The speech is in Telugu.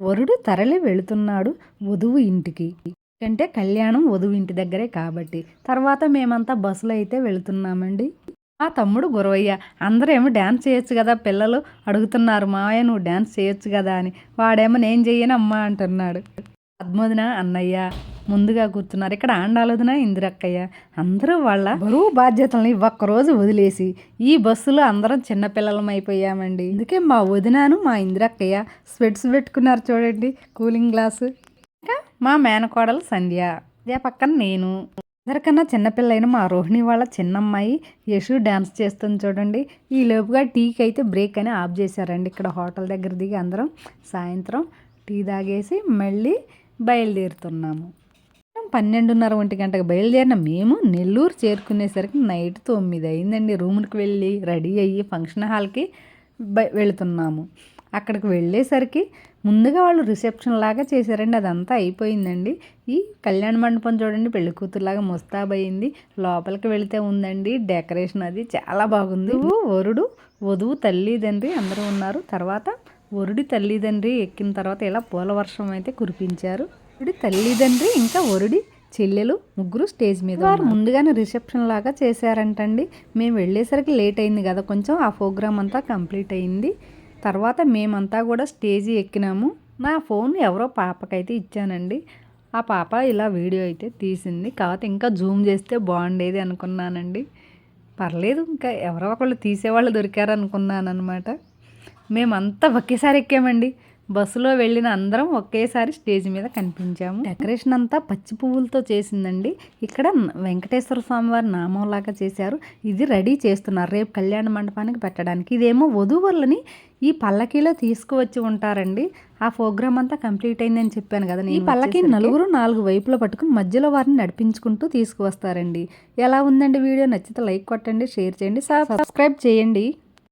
వరుడు తరలి వెళుతున్నాడు వధువు ఇంటికి. అంటే కళ్యాణం వధువు ఇంటి దగ్గరే కాబట్టి. తర్వాత మేమంతా బస్సులో అయితే వెళుతున్నామండి. మా తమ్ముడు గురవయ్య అందరేమో డ్యాన్స్ చేయొచ్చు కదా పిల్లలు. అడుగుతున్నారు మావయ్య నువ్వు డ్యాన్స్ చేయొచ్చు కదా అని. వాడేమో నేను చెయ్యను అమ్మా అంటున్నాడు. పద్మోదిన అన్నయ్య. ముందుగా కూర్చున్నారు. ఇక్కడ ఆండాలదిన ఇందిరక్కయ్య. అందరూ వాళ్ళ బరువు బాధ్యతల్ని ఒక్కరోజు వదిలేసి ఈ బస్సులో అందరం చిన్నపిల్లలం అయిపోయామండి. అందుకే మా వదినాను మా ఇందిరక్కయ్య స్వెట్స్ పెట్టుకున్నారు చూడండి కూలింగ్ గ్లాసు. ఇంకా మా మేనకోడలు సంధ్య. ఇదే పక్కన నేను. అందరికన్నా చిన్నపిల్లైన మా రోహిణి వాళ్ళ చిన్నమ్మాయి యశు డ్యాన్స్ చేస్తుంది చూడండి. ఈ లోపుగా టీకి అయితే బ్రేక్ అని ఆఫ్ చేశారండి. ఇక్కడ హోటల్ దగ్గర దిగి అందరం సాయంత్రం టీ తాగేసి మళ్ళీ బయలుదేరుతున్నాము. పన్నెండున్నర ఒంటి గంటకు బయలుదేరిన మేము నెల్లూరు చేరుకునేసరికి నైట్ తొమ్మిది అయిందండి. రూమ్కి వెళ్ళి రెడీ అయ్యి ఫంక్షన్ హాల్కి బ వెళుతున్నాము. అక్కడికి వెళ్ళేసరికి ముందుగా వాళ్ళు రిసెప్షన్ లాగా చేశారండి. అదంతా అయిపోయిందండి. ఈ కళ్యాణ మండపం చూడండి పెళ్ళి కూతురులాగా ముస్తాబయింది. లోపలికి వెళితే ఉందండి డెకరేషన్ అది చాలా బాగుంది. వరుడు వధువు తల్లిదండ్రి అందరూ ఉన్నారు. తర్వాత వరుడి తల్లిదండ్రి ఎక్కిన తర్వాత ఇలా పూల వర్షం అయితే కురిపించారు. వరుడి తల్లిదండ్రి ఇంకా వరుడి చెల్లెలు ముగ్గురు స్టేజ్ మీద వారు ముందుగానే రిసెప్షన్ లాగా చేశారంటండి. మేము వెళ్ళేసరికి లేట్ అయింది కదా కొంచెం ఆ ప్రోగ్రామ్ అంతా కంప్లీట్ అయింది. తర్వాత మేమంతా కూడా స్టేజి ఎక్కినాము. నా ఫోన్ ఎవరో పాపకైతే ఇచ్చానండి. ఆ పాప ఇలా వీడియో అయితే తీసింది. కాకపోతే ఇంకా జూమ్ చేస్తే బాగుండేది అనుకున్నానండి. పర్లేదు ఇంకా ఎవరో ఒకళ్ళు తీసేవాళ్ళు దొరికారు అనుకున్నాను అనమాట మేమంతా ఒకేసారి ఎక్కామండి. బస్సులో వెళ్ళిన అందరం ఒకేసారి స్టేజ్ మీద కనిపించాము. డెకరేషన్ అంతా పచ్చి పువ్వులతో చేసిందండి. ఇక్కడ వెంకటేశ్వర స్వామి వారి నామంలాగా చేశారు. ఇది రెడీ చేస్తున్నారు. రేపు కళ్యాణ మండపానికి పెట్టడానికి. ఇదేమో వధువులని ఈ పల్లకీలో తీసుకువచ్చి ఉంటారండి. ఆ ప్రోగ్రామ్ అంతా కంప్లీట్ అయిందని చెప్పాను కదా ఈ పల్లకి నలుగురు నాలుగు వైపులో పట్టుకుని మధ్యలో వారిని నడిపించుకుంటూ తీసుకువస్తారండి. ఎలా ఉందండి వీడియో? నచ్చితే లైక్ కొట్టండి షేర్ చేయండి సబ్స్క్రైబ్ చేయండి.